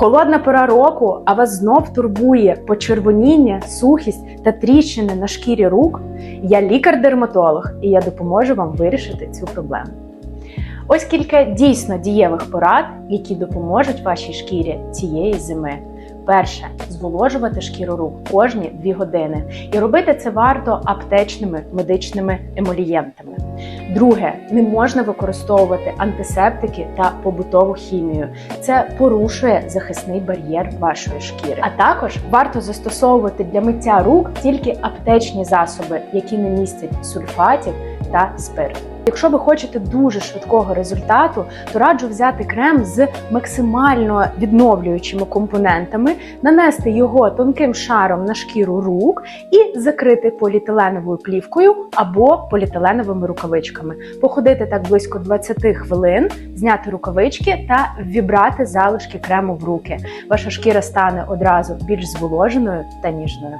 Холодна пора року, а вас знов турбує почервоніння, сухість та тріщини на шкірі рук. Я лікар-дерматолог, і я допоможу вам вирішити цю проблему. Ось кілька дійсно дієвих порад, які допоможуть вашій шкірі цієї зими. Перше зволожувати шкіру рук кожні 2 години. І робити це варто аптечними медичними емолієнтами. Друге, не можна використовувати антисептики та побутову хімію. Це порушує захисний бар'єр вашої шкіри. А також варто застосовувати для миття рук тільки аптечні засоби, які не містять сульфатів та спирту. Якщо ви хочете дуже швидкого результату, то раджу взяти крем з максимально відновлюючими компонентами, нанести його тонким шаром на шкіру рук і закрити поліетиленовою плівкою або поліетиленовими рукавичками. Походити так близько 20 хвилин, зняти рукавички та вібрати залишки крему в руки. Ваша шкіра стане одразу більш зволоженою та ніжною.